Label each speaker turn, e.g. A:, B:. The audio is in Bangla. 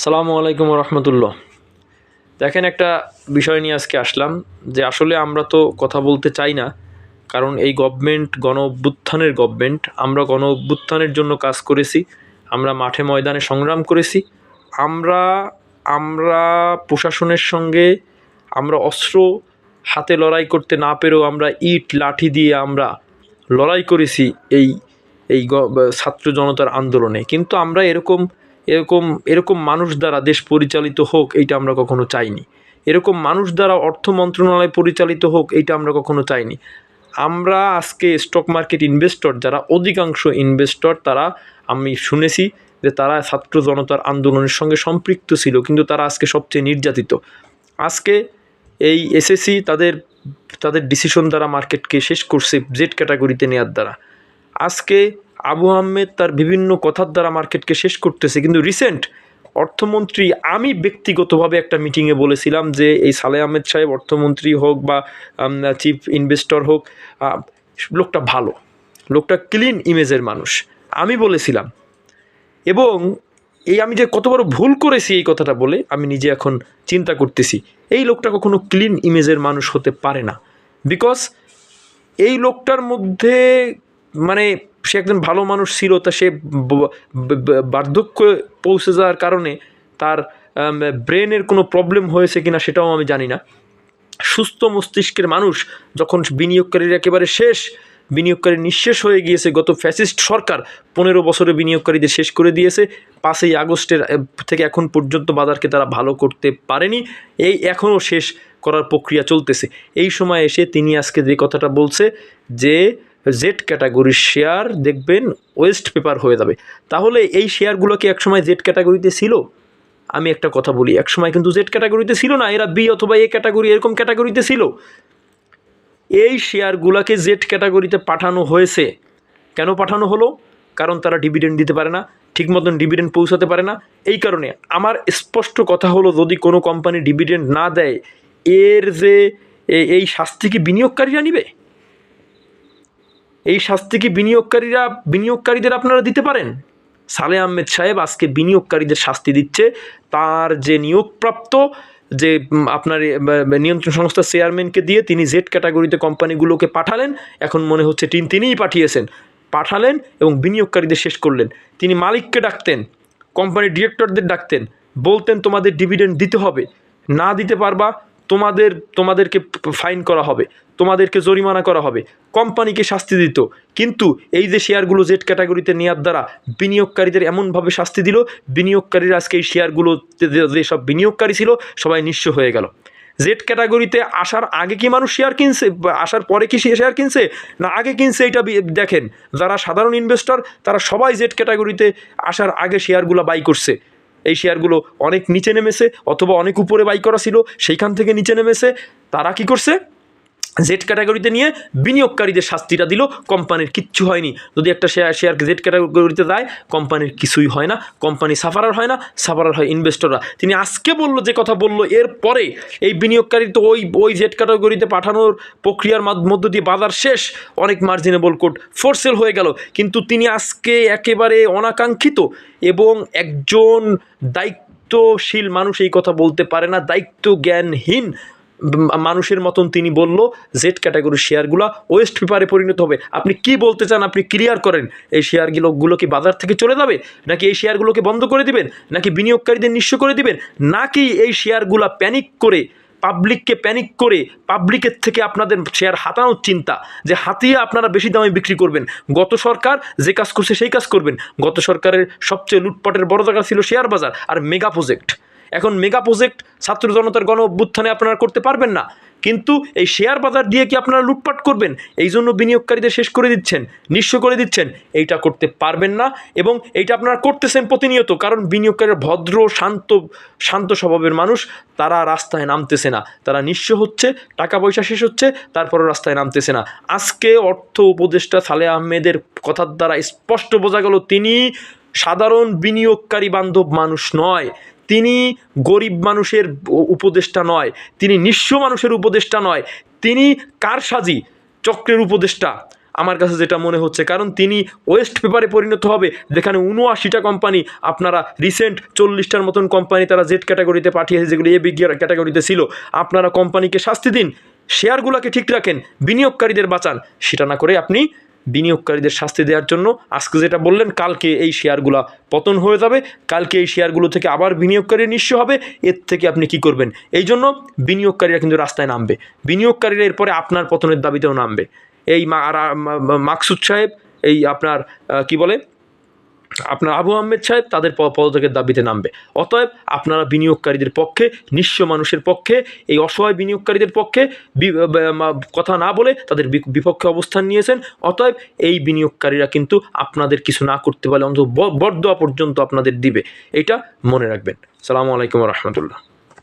A: সালামু আলাইকুম রহমতুল্লাহ দেখেন একটা বিষয় নিয়ে আজকে আসলাম যে আসলে আমরা তো কথা বলতে চাই না, কারণ এই গভর্নমেন্ট গণ অভ্যুত্থানের গভর্নমেন্ট আমরা গণ অভ্যুত্থানের জন্য কাজ করেছি, আমরা মাঠে ময়দানে সংগ্রাম করেছি, আমরা আমরা প্রশাসনের সঙ্গে, আমরা অস্ত্র হাতে লড়াই করতে না পেরেও আমরা ইট, লাঠি দিয়ে আমরা লড়াই করেছি এই এই ছাত্র জনতার আন্দোলনে। কিন্তু আমরা এরকম এরকম এরকম মানুষ দ্বারা দেশ পরিচালিত হোক, এইটা আমরা কখনো চাইনি। এরকম মানুষ দ্বারা অর্থ মন্ত্রণালয় পরিচালিত হোক, এইটা আমরা কখনো চাইনি। আমরা আজকে স্টক মার্কেট ইনভেস্টর যারা, অধিকাংশ ইনভেস্টর তারা, আমি শুনেছি যে তারা ছাত্র জনতার আন্দোলনের সঙ্গে সম্পৃক্ত ছিল, কিন্তু তারা আজকে সবচেয়ে নির্যাতিত। আজকে এই এসএসসি তাদের তাদের ডিসিশন দ্বারা মার্কেটকে শেষ করছে জেড ক্যাটাগরিতে নেওয়ার দ্বারা। আজকে আবু আহমেদ তার বিভিন্ন কথার দ্বারা মার্কেটকে শেষ করতেছে। কিন্তু রিসেন্ট অর্থমন্ত্রী, আমি ব্যক্তিগতভাবে একটা মিটিংয়ে বলেছিলাম যে এই সালে আহমেদ সাহেব অর্থমন্ত্রী হোক বা চিফ ইনভেস্টর হোক লোকটা ভালো। লোকটা ক্লিন ইমেজের মানুষ। আমি বলেছিলাম। এবং এই আমি যে কত বড় ভুল করেছি এই কথাটা বলে, আমি নিজে এখন চিন্তা করতেছি, এই লোকটা কখনো ক্লিন ইমেজের মানুষ হতে পারে না। বিকজ এই লোকটার মধ্যে মানে সে একজন ভালো মানুষ ছিল, তা সে বার্ধক্য পৌঁছে যাওয়ার কারণে তার ব্রেনের কোনো প্রবলেম হয়েছে কিনা সেটাও আমি জানি না। সুস্থ মস্তিষ্কের মানুষ যখন বিনিয়োগকারীর একেবারে শেষ, বিনিয়োগকারী নিঃশেষ হয়ে গিয়েছে, গত ফ্যাসিস্ট সরকার পনেরো বছরে বিনিয়োগকারীদের শেষ করে দিয়েছে, পাঁচই আগস্টের থেকে এখন পর্যন্ত বাজারকে তারা ভালো করতে পারেনি, এই এখনও শেষ করার প্রক্রিয়া চলতেছে। এই সময় এসে তিনি আজকে যে কথাটা বলছে যে জেড ক্যাটাগরির শেয়ার দেখবেন ওয়েস্ট পেপার হয়ে যাবে। তাহলে এই শেয়ারগুলো কি একসময় জেড ক্যাটাগরিতে ছিল? আমি একটা কথা বলি, একসময় কিন্তু জেড ক্যাটাগরিতে ছিল না, এরা বি অথবা এ ক্যাটাগরি এরকম ক্যাটাগরিতে ছিল। এই শেয়ারগুলোকে জেড ক্যাটাগরিতে পাঠানো হয়েছে। কেন পাঠানো হলো? কারণ তারা ডিভিডেন্ড দিতে পারে না ঠিক মতন ডিভিডেন্ড পৌঁছাতে পারে না। এই কারণে আমার স্পষ্ট কথা হলো, যদি কোনো কোম্পানি ডিভিডেন্ড না দেয়, এর যে এই শাস্তি কি বিনিয়োগকারীরা নিবে? এই শাস্তি কি বিনিয়োগকারীরা, বিনিয়োগকারীদের আপনারা দিতে পারেন? সালে আহমেদ সাহেব আজকে বিনিয়োগকারীদের শাস্তি দিচ্ছে। তার যে নিয়োগপ্রাপ্ত, যে আপনার নিয়ন্ত্রণ সংস্থার চেয়ারম্যানকে দিয়ে তিনি জেড ক্যাটাগরিতে কোম্পানিগুলোকে পাঠালেন। এখন মনে হচ্ছে টিন তিনিই পাঠিয়েছেন। পাঠালেন এবং বিনিয়োগকারীদের শেষ করলেন। তিনি মালিককে ডাকতেন, কোম্পানির ডিরেক্টরদের ডাকতেন, বলতেন, তোমাদের ডিভিডেন্ড দিতে হবে। না দিতে পারবা তোমাদের, তোমাদেরকে ফাইন করা হবে, তোমাদেরকে জরিমানা করা হবে, কোম্পানিকে শাস্তি দিত। কিন্তু এই যে শেয়ারগুলো জেড ক্যাটাগরিতে নেওয়ার দ্বারা বিনিয়োগকারীদের এমনভাবে শাস্তি দিল, বিনিয়োগকারীরা আজকে এই শেয়ারগুলো যেসব বিনিয়োগকারী ছিল, সবাই নিঃস্ব হয়ে গেল। জেড ক্যাটাগরিতে আসার আগে কি মানুষ শেয়ার কিনছে? আসার পরে কি শেয়ার কিনছে? না, আগে কিনছে এটা দেখেন, যারা সাধারণ ইনভেস্টর তারা সবাই জেড ক্যাটাগরিতে আসার আগে শেয়ারগুলো বাই করছে। এই শেয়ারগুলো অনেক নিচে নেমেছে অথবা অনেক উপরে বাই করা ছিল, সেইখান থেকে নিচে নেমেছে। তারা কি করছে? জেড ক্যাটাগরিতে নিয়ে বিনিয়োগকারীদের শাস্তিটা দিল, কোম্পানির কিচ্ছু হয়নি। যদি একটা শেয়ার শেয়ার জেড ক্যাটাগরিতে দেয়, কোম্পানির কিছুই হয় না, কোম্পানি সাফারার হয় না সাফারার হয় ইনভেস্টররা তিনি আজকে বলল, যে কথা বলল এরপরে এই বিনিয়োগকারী তো ওই ওই জেড ক্যাটাগরিতে পাঠানোর প্রক্রিয়ার মাধ্য- দিয়ে বাজার শেষ, অনেক মার্জিনেবল কোড ফোরসেল হয়ে গেল। কিন্তু তিনি আজকে একেবারে অনাকাঙ্ক্ষিত এবং একজন দায়িত্বশীল মানুষ এই কথা বলতে পারে না দায়িত্ব জ্ঞানহীন মানুষের মতন তিনি বলল জেড ক্যাটাগরির শেয়ারগুলো ওয়েস্ট পেপারে পরিণত হবে। আপনি কি বলতে চান? আপনি ক্লিয়ার করেন। এই শেয়ারগুলো গুলো কি বাজার থেকে চলে যাবে? নাকি এই শেয়ারগুলোকে বন্ধ করে দিবেন? নাকি বিনিয়োগকারীদের নিঃস্ব করে দিবেন? নাকি এই শেয়ারগুলো প্যানিক করে পাবলিককে প্যানিক করে পাবলিকের থেকে আপনাদের শেয়ার হাতানোর চিন্তা যে হাতিয়ে আপনারা বেশি দামে বিক্রি করবেন? গত সরকার যে কাজ করছে সেই কাজ করবেন। গত সরকারের সবচেয়ে লুটপাটের বড় জায়গা ছিল শেয়ার বাজার আর মেগা প্রজেক্ট এখন মেগা প্রজেক্ট ছাত্র জনতার গণ অভ্যুত্থানে আপনারা করতে পারবেন না। কিন্তু এই শেয়ার বাজার দিয়ে কি আপনারা লুটপাট করবেন? এই জন্য বিনিয়োগকারীদের শেষ করে দিচ্ছেন, নিঃস্ব করে দিচ্ছেন। এইটা করতে পারবেন না এবং এইটা আপনারা করতেছেন প্রতিনিয়ত কারণ বিনিয়োগকারীর ভদ্র, শান্ত শান্ত স্বভাবের মানুষ। তারা রাস্তায় নামতেছে না। তারা নিঃস্ব হচ্ছে, টাকা পয়সা শেষ হচ্ছে, তারপরও রাস্তায় নামতেছে না। আজকে অর্থ উপদেষ্টা সালে আহমেদের কথার দ্বারা স্পষ্ট বোঝা গেল, তিনি সাধারণ বিনিয়োগকারী বান্ধব মানুষ নয়। তিনি গরিব মানুষের উপদেষ্টা নয়, তিনি নিঃস্ব মানুষের উপদেষ্টা নয়, তিনি কারসাজি, চক্রের উপদেষ্টা। আমার কাছে যেটা মনে হচ্ছে, কারণ তিনি ওয়েস্ট পেপারে পরিণত হবে, যেখানে উনআশিটা কোম্পানি, আপনারা রিসেন্ট চল্লিশটার মতন কোম্পানি তারা জেড ক্যাটাগরিতে পাঠিয়েছে, যেগুলো এ বি ক্যাটাগরিতে ছিল, আপনারা কোম্পানিকে শাস্তি দিন, শেয়ারগুলোকে ঠিক রাখেন, বিনিয়োগকারীদের বাঁচান, সেটা না করে আপনি বিনিয়োগকারীদের শাস্তি দেওয়ার জন্য। আজকে যেটা বললেন, কালকে এই শেয়ারগুলো পতন হয়ে যাবে, কালকে এই শেয়ারগুলো থেকে আবার বিনিয়োগকারী নিশ্চয় হবে, এর থেকে আপনি কি করবেন? এই জন্য বিনিয়োগকারীরা কিন্তু রাস্তায় নামবে। বিনিয়োগকারীরা এরপরে আপনার পতনের দাবিতেও নামবে। এই মাকসুদ সাহেব, এই আপনার কি বলে? আপনার আবু আহমেদ সাহেব তাদের পদত্যাগের দাবিতে নামবে। অতএব আপনারা বিনিয়োগকারীদের পক্ষে, নিঃস্ব মানুষের পক্ষে, এই অসহায় বিনিয়োগকারীদের পক্ষে কথা না বলে তাদের বিপক্ষে অবস্থান নিয়েছেন। অতএব এই বিনিয়োগকারীরা কিন্তু আপনাদের কিছু না করতে পারলে অন্তত বরদোয়া পর্যন্ত আপনাদের দিবে। এটা মনে রাখবেন। সালামু আলাইকুম রহমতুল্লাহ।